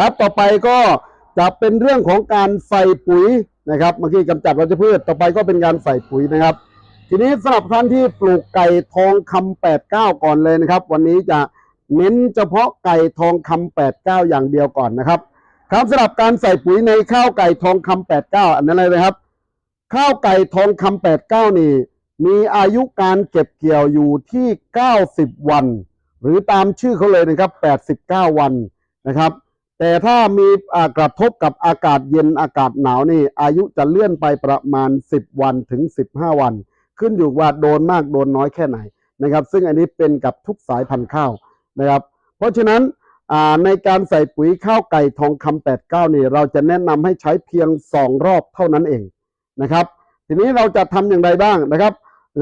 ครับ ต่อไปก็จะเป็นเรื่องของการใส่ปุ๋ยนะครับเมื่อกี้กำจัดวัชพืชต่อไปก็เป็นการใส่ปุ๋ยนะครับ ทีนี้สำหรับท่านที่ปลูกไก่ทองคำ89 ก่อนเลยนะครับ วันนี้จะเน้นเฉพาะไก่ทองคำ89 อย่างเดียวก่อนนะครับ ครับสำหรับการใส่ปุ๋ยในข้าวไก่ทองคำ89 อันนั้นเลยนะครับ ข้าวไก่ทองคำ89 นี่ มีอายุการเก็บเกี่ยวอยู่ที่ 90 วัน หรือตามชื่อเขาเลยนะครับ 89 วันนะครับ แต่ถ้ามีกระทบกับอากาศเย็นอากาศหนาวนี่ อายุจะเลื่อนไปประมาณ 10 วันถึง 15 วัน ขึ้นอยู่ว่าโดนมากโดนน้อยแค่ไหนนะครับ ซึ่งอันนี้เป็นกับทุกสายพันธุ์ข้าวนะครับ เพราะฉะนั้นในการใส่ปุ๋ยข้าวไก่ทองคำ89 นี่ เราจะแนะนำให้ใช้เพียง 2 รอบเท่านั้นเองนะครับ ทีนี้เราจะทำอย่างไรบ้างนะครับ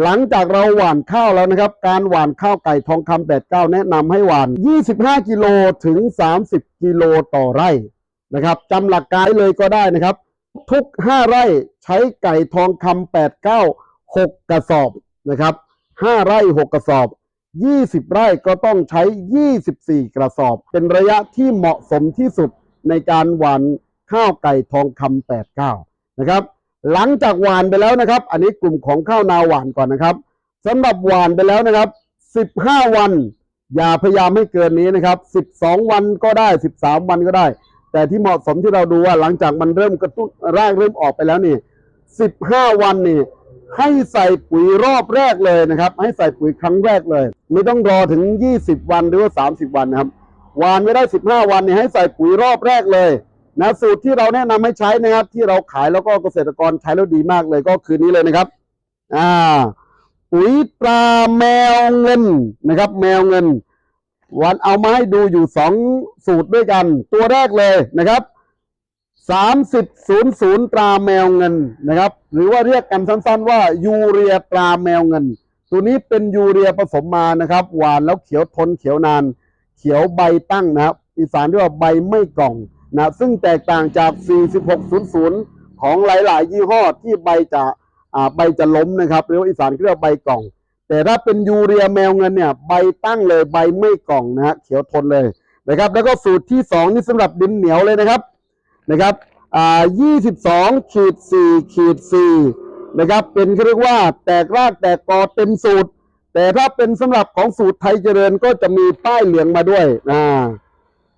หลังจากเราหว่านข้าวแล้วนะครับ การหว่านข้าวไก่ทองคำ89แนะนำให้หว่าน 25 กิโลถึง 30 กิโลต่อไร่นะครับจำหลักการเลยก็ได้นะครับ ทุก 5 ไร่ใช้ไก่ทองคำ89 6กระสอบนะครับ5ไร่6กระสอบ20ไร่ก็ต้องใช้24กระสอบ เป็นระยะที่เหมาะสมที่สุดในการหว่านข้าวไก่ทองคำ89นะครับ หลังจากหวานไปแล้วนะครับ อันนี้กลุ่มของข้าวนาหวานก่อนนะครับสำหรับหวานไปแล้วนะครับ 15 วัน อย่าพยายามให้เกินนี้นะครับ 12 วันก็ได้ 13 วันก็ได้ แต่ที่เหมาะสมที่เราดูว่าหลังจากมันเริ่มกระตุ้นรากเริ่มออกไปแล้วนี่ 15 วันนี่ให้ใส่ปุ๋ยรอบแรกเลยนะครับ ให้ใส่ปุ๋ยครั้งแรกเลย ไม่ต้องรอถึง 20 วันหรือว่า 30 วันนะครับหวานไม่ได้ 15 วันเนี่ยให้ใส่ปุ๋ยรอบแรกเลย นะสูตรที่เราแนะนำให้ใช้นะครับ ที่เราขายแล้วก็เกษตรกรใช้แล้วดีมากเลยก็คือนี้เลยนะครับ อ่า ปุ๋ยตราแมวเงินนะครับ แมวเงิน วันเอามาให้ดูอยู่สองสูตรด้วยกัน ตัวแรกเลยนะครับสามสิบศูนย์ศูนย์ตราแมวเงินนะครับ หรือว่าเรียกกันสั้น ๆ ว่ายูเรียตราแมวเงิน ตัวนี้เป็นยูเรียผสมมานะครับ หวานแล้วเขียวทนเขียวนาน เขียวใบตั้งนะครับอีสานเรียกว่าใบไม่กล่อง นะซึ่งแตกต่างจาก 4600 ของหลาย ๆ ยี่ห้อที่ใบจะใบจะล้มนะครับเรียกว่าอีสานเรียกว่าใบกล่อง แต่ถ้าเป็นยูเรียแมวเงินเนี่ยใบตั้งเลยใบไม่กล่องนะฮะเขียวทนเลยนะครับ แล้วก็สูตรที่สองนี่สำหรับดินเหนียวเลยนะครับนะครับอ่า22ขีด4ขีด4นะครับ เป็นเขาเรียกว่าแตกรากแตกกอเต็มสูตร แต่ถ้าเป็นสำหรับของสูตรไทยเจริญก็จะมีป้ายเหลืองมาด้วยอ่า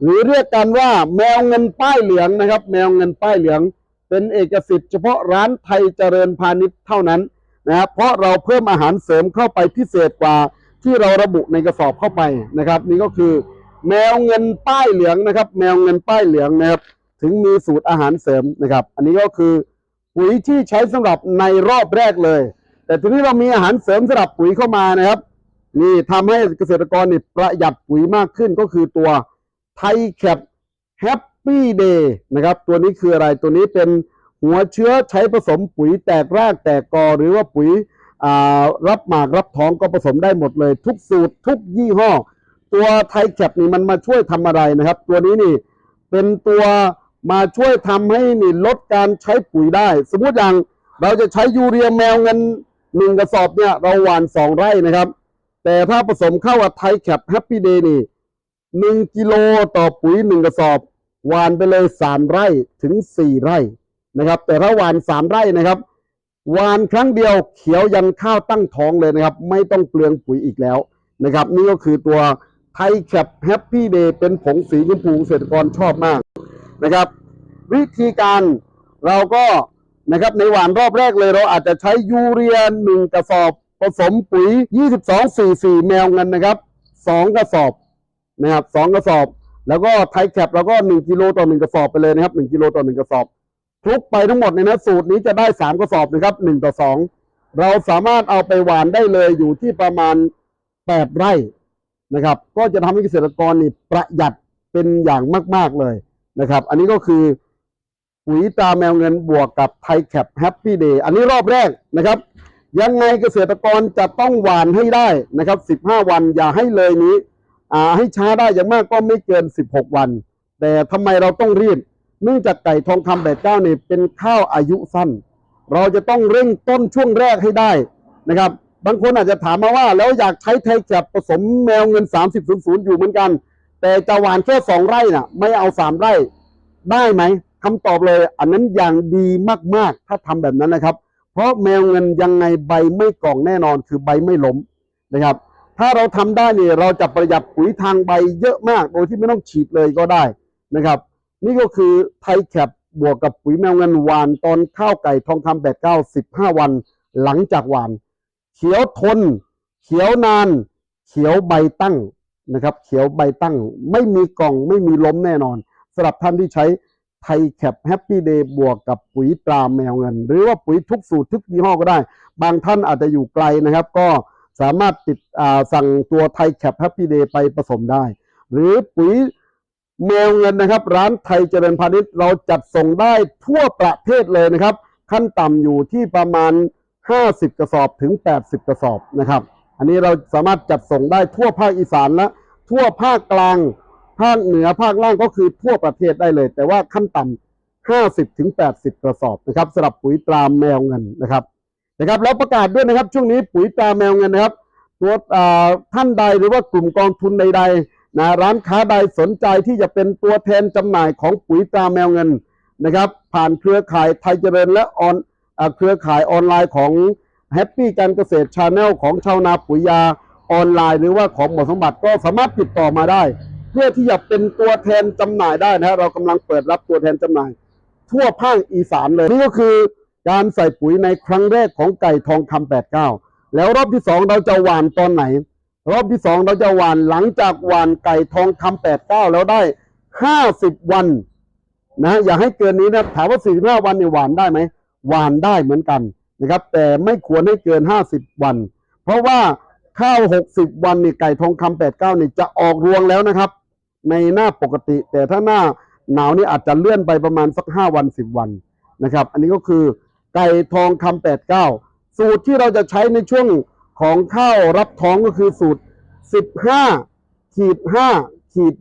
หรือเรียกกันว่าแมวเงินป้ายเหลืองนะครับ แมวเงินป้ายเหลือง เป็นเอกสิทธิ์ เฉพาะร้านไทยเจริญพาณิชย์เท่านั้นนะครับเพราะเราเพิ่มอาหารเสริมเข้าไปพิเศษกว่าที่เราระบุในกระสอบเข้าไปนะครับ นี่ก็คือ แมวเงินป้ายเหลืองนะครับ แมวเงินป้ายเหลืองนะครับ ถึงมีสูตรอาหารเสริมนะครับ อันนี้ก็คือปุ๋ยที่ใช้สำหรับในรอบแรกเลย แต่ทีนี้เรามีอาหารเสริมสำหรับปุ๋ยเข้ามานะครับ นี่ทำให้เกษตรกรนี่ประหยัดปุ๋ยมากขึ้นก็คือตัว ไทยแคปแฮปปี้เดย์นะครับ ตัวนี้คืออะไรตัวนี้เป็นหัวเชื้อใช้ผสมปุ๋ยแตกรากแตกกอ หรือว่าปุ๋ยรับหมากรับท้องก็ผสมได้หมดเลย ทุกสูตรทุกยี่ห้อ ตัวไทยแคปนี่มันมาช่วยทำอะไรนะครับ ตัวนี้นี่เป็นตัวมาช่วยทำให้นี่ลดการใช้ปุ๋ยได้ สมมติอย่างเราจะใช้ยูเรียแมวเงินหนึ่งกระสอบเนี่ย เราหว่านสองไร่นะครับ แต่ถ้าผสมเข้ากับไทยแคปแฮปปี้เดย์นี่ หนึ่งกิโลต่อปุ๋ยหนึ่งกระสอบหวานไปเลยสามไร่ถึงสี่ไร่นะครับ แต่ถ้าหวานสามไร่นะครับหวานครั้งเดียวเขียวยันข้าวตั้งท้องเลยนะครับ ไม่ต้องเปลืองปุ๋ยอีกแล้วนะครับ นี่ก็คือตัวไทยแคปแฮปปี้เดย์เป็นผงสีชมพูเกษตรกรชอบมากนะครับ วิธีการเราก็นะครับในหวานรอบแรกเลยเราอาจจะใช้ยูเรียหนึ่งกระสอบผสมปุ๋ย 22 44 แมวเงินนะครับสองกระสอบ นะครับสองกระสอบ แล้วก็ไทแคปเราก็1กิโลต่อ1กระสอบไปเลยนะครับ1กิโลต่อ1กระสอบคลุกไปทั้งหมดเนี่ยนะสูตรนี้จะได้3กระสอบนะครับ1ต่อ2เราสามารถเอาไปหวานได้เลยอยู่ที่ประมาณ8ไร่นะครับ ก็จะทำให้เกษตรกรนี่ประหยัดเป็นอย่างมาก ๆเลยนะครับ อันนี้ก็คือปุ๋ยตาแมวเงินบวกกับไทแคปแฮปปี้เดย์อันนี้รอบแรกนะครับ ยังไงเกษตรกรจะต้องหวานให้ได้นะครับ 15 วันอย่าให้เลยนี้ ให้ช้าได้อย่างมากก็ไม่เกิน 16 วัน แต่ทำไมเราต้องรีบเนื่องจากไก่ทองคำแบบเจ้านี่เป็นข้าวอายุสั้น เราจะต้องเร่งต้นช่วงแรกให้ได้นะครับ บางคนอาจจะถามมาว่า แล้วอยากใช้ไทยแคปผสมแมวเงิน 3000 อยู่เหมือนกัน แต่จะหวานแค่สองไร่น่ะ ไม่เอาสามไร่ได้ไหมคำตอบเลย อันนั้นอย่างดีมากๆ ถ้าทำแบบนั้นนะครับ เพราะแมวเงินยังไงใบไม่กล่องแน่นอนคือใบไม่ล้มนะครับ ถ้าเราทำได้เนี่ยเราจะประหยัดปุ๋ยทางใบเยอะมาก โดยที่ไม่ต้องฉีดเลยก็ได้นะครับ นี่ก็คือไทแคปบวกกับปุ๋ยแมวเงินหวานตอนข้าวไก่ทองคำแปดเก้าสิบห้าวัน หลังจากหวาน เขียวทน เขียวนาน เขียวใบตั้งนะครับ เขียวใบตั้ง ไม่มีกล่องไม่มีล้มแน่นอนสำหรับท่านที่ใช้ไทยแคปแฮปปี้เดย์บวกกับปุ๋ยตราแมวเงิน หรือว่าปุ๋ยทุกสูตรทุกยี่ห้อก็ได้ บางท่านอาจจะอยู่ไกลนะครับ ก็ สามารถติดสั่งตัวไทยแคปแฮปปี้เดย์ไปผสมได้ หรือปุ๋ยแมวเงินนะครับ ร้านไทยเจริญพาณิชย์เราจัดส่งได้ทั่วประเทศเลยนะครับ ขั้นต่ำอยู่ที่ประมาณ 50 กระสอบถึง 80 กระสอบนะครับ อันนี้เราสามารถจัดส่งได้ทั่วภาคอีสานและทั่วภาคกลาง ภาคเหนือภาคล่างก็คือทั่วประเทศได้เลย แต่ว่าขั้นต่ำ50 ถึง 80 กระสอบนะครับสำหรับปุ๋ยตราแมวเงินนะครับ นะครับแล้วประกาศด้วยนะครับ ช่วงนี้ปุ๋ยตาแมวเงินนะครับตัวท่านใดหรือว่ากลุ่มกองทุนใดๆนะร้านค้าใดสนใจที่จะเป็นตัวแทนจำหน่ายของปุ๋ยตาแมวเงินนะครับ ผ่านเครือข่ายไทยเจริญและออนเครือข่ายออนไลน์ของแฮปปี้การเกษตรชาแนลของชาวนาปุ๋ยยาออนไลน์ หรือว่าของหมอสมบัติก็สามารถติดต่อมาได้ เพื่อที่จะเป็นตัวแทนจำหน่ายได้นะฮะเรากำลังเปิดรับตัวแทนจำหน่าย ทั่วภาคอีสานเลยนี่ก็คือ การใส่ปุ๋ยในครั้งแรกของไก่ทองคำ89 แล้วรอบที่สองเราจะหว่านตอนไหน รอบที่สองเราจะหว่านหลังจากหว่านไก่ทองคำ89 แล้วได้ 50 วันนะอย่าให้เกินนี้นะถามว่า 45 วันเนี่ยหว่านได้ไหมหว่านได้เหมือนกันนะครับแต่ไม่ควรให้เกิน 50 วัน เพราะว่าข้าว 60 วันนี่ไก่ทองคำ89นี่จะออกรวงแล้วนะครับ ในหน้าปกติ แต่ถ้าหน้าหนาวนี่อาจจะเลื่อนไปประมาณสัก 5 วัน 10 วันนะครับ อันนี้ก็คือ ไก่ทองคำ89สูตรที่เราจะใช้ในช่วงของข้าวรับท้องก็คือสูตร15ขีด5ขีด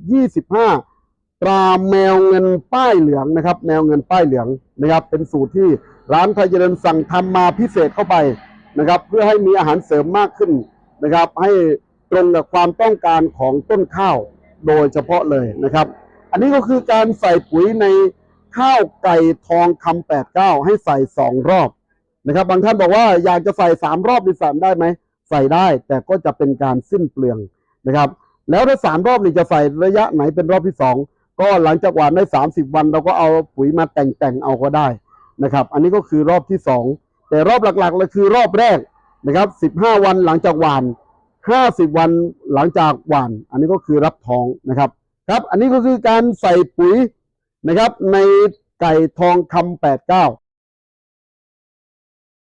25ตราแมวเงินป้ายเหลืองนะครับ แมวเงินป้ายเหลืองนะครับ เป็นสูตรที่ร้านไทยเจริญสั่งทำมาพิเศษเข้าไปนะครับ เพื่อให้มีอาหารเสริมมากขึ้นนะครับ ให้ตรงกับความต้องการของต้นข้าวโดยเฉพาะเลยนะครับ อันนี้ก็คือการใส่ปุ๋ยใน ข้าวไก่ทองคำแปดเก้าให้ใส่สองรอบนะครับ บางท่านบอกว่าอยากจะใส่สามรอบดีสามได้ไหมใส่ได้แต่ก็จะเป็นการสิ้นเปลืองนะครับ แล้วถ้าสามรอบนี่จะใส่ระยะไหนเป็นรอบที่สองก็หลังจากหวานได้สามสิบวัน เราก็เอาปุ๋ยมาแต่งแต่งๆเอาก็ได้นะครับ อันนี้ก็คือรอบที่สองแต่รอบหลักๆเลยคือรอบแรกนะครับสิบห้าวันหลังจากหวานห้าสิบวันหลังจากหวาน อันนี้ก็คือรับท้องนะครับครับ อันนี้ก็คือการใส่ปุ๋ย นะครับ ในไก่ทองคำแปดเก้า